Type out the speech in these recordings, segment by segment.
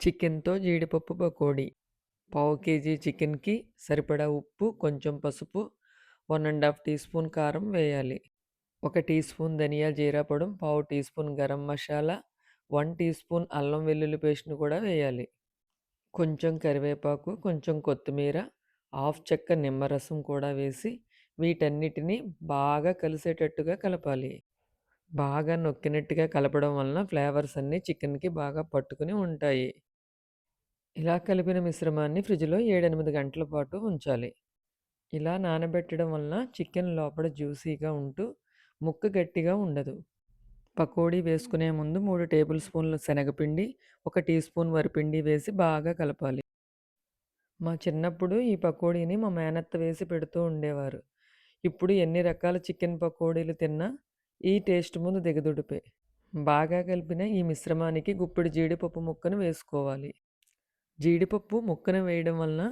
చికెన్‌తో జీడిపప్పు పకోడీ. పావు కేజీ చికెన్‌కి సరిపడా ఉప్పు, కొంచెం పసుపు, one and half teaspoon కారం వేయాలి. ఒక టీ స్పూన్ ధనియా, జీరాపొడం పావు teaspoon garam masala, one teaspoon అల్లం వెల్లుల్లి పేస్ట్‌ని కూడా వేయాలి. కొంచెం కరివేపాకు, కొంచెం కొత్తిమీర, హాఫ్ చెక్క నిమ్మరసం కూడా వేసి వీటన్నిటిని బాగా కలిసేటట్టుగా కలపాలి. బాగా నొక్కినట్టుగా కలపడం వలన ఫ్లేవర్స్ అన్నీ చికెన్‌కి బాగా పట్టుకుని ఉంటాయి. ఇలా కలిపిన మిశ్రమాన్ని ఫ్రిడ్జ్‌లో 7, 8 గంటల పాటు ఉంచాలి. ఇలా నానబెట్టడం వలన చికెన్ లోపల జ్యూసీగా ఉంటూ ముక్క గట్టిగా ఉండదు. పకోడీ వేసుకునే ముందు మూడు టేబుల్ స్పూన్ల శనగపిండి, ఒక టీ స్పూన్ వరిపిండి వేసి బాగా కలపాలి. మా చిన్నప్పుడు ఈ పకోడీని మా మేనత్త వేసి పెడుతూ ఉండేవారు. ఇప్పుడు ఎన్ని రకాల చికెన్ పకోడీలు తిన్నా ఈ టేస్ట్ ముందు దిగదుడిపే. బాగా కలిపిన ఈ మిశ్రమానికి గుప్పిడి జీడిపప్పు ముక్కను వేసుకోవాలి. జీడిపప్పు ముక్కను వేయడం వలన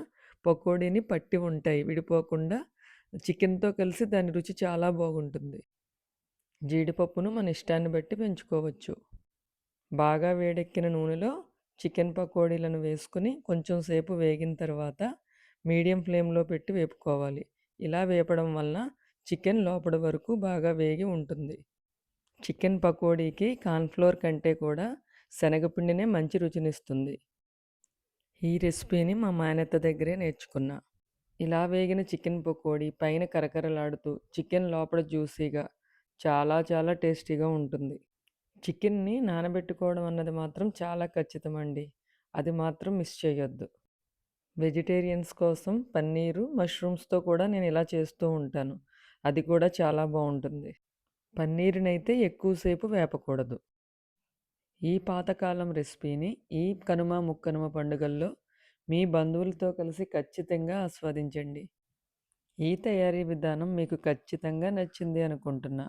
పకోడీని పట్టి ఉంటాయి. విడిపోకుండా చికెన్‌తో కలిసి దాని రుచి చాలా బాగుంటుంది. జీడిపప్పును మన ఇష్టాన్ని బట్టి పెంచుకోవచ్చు. బాగా వేడెక్కిన నూనెలో చికెన్ పకోడీలను వేసుకుని కొంచెం సేపు వేగిన తర్వాత మీడియం ఫ్లేమ్‌లో పెట్టి వేపుకోవాలి. ఇలా వేపడం వలన చికెన్ లోపల వరకు బాగా వేగి ఉంటుంది. చికెన్ పకోడీకి కార్న్‌ఫ్లోర్ కంటే కూడా శనగపిండినే మంచి రుచినిస్తుంది. ఈ రెసిపీని మా మేనత్త దగ్గరే నేర్చుకున్నా. ఇలా వేగిన చికెన్ పకోడీ పైన కరకరలాడుతూ, చికెన్ లోపల జ్యూసీగా చాలా చాలా టేస్టీగా ఉంటుంది. చికెన్‌ని నానబెట్టుకోవడం అన్నది మాత్రం చాలా ఖచ్చితమండి. అది మాత్రం మిస్ చేయొద్దు. వెజిటేరియన్స్ కోసం పన్నీరు, మష్రూమ్స్‌తో కూడా నేను ఇలా చేస్తూ ఉంటాను. అది కూడా చాలా బాగుంటుంది పన్నీరునైతే ఎక్కువసేపు వేపకూడదు. ఈ పాతకాలం రెసిపీని ఈ కనుమ, ముక్కనుమ పండుగల్లో మీ బంధువులతో కలిసి ఖచ్చితంగా ఆస్వాదించండి. ఈ తయారీ విధానం మీకు ఖచ్చితంగా నచ్చింది అనుకుంటున్నా.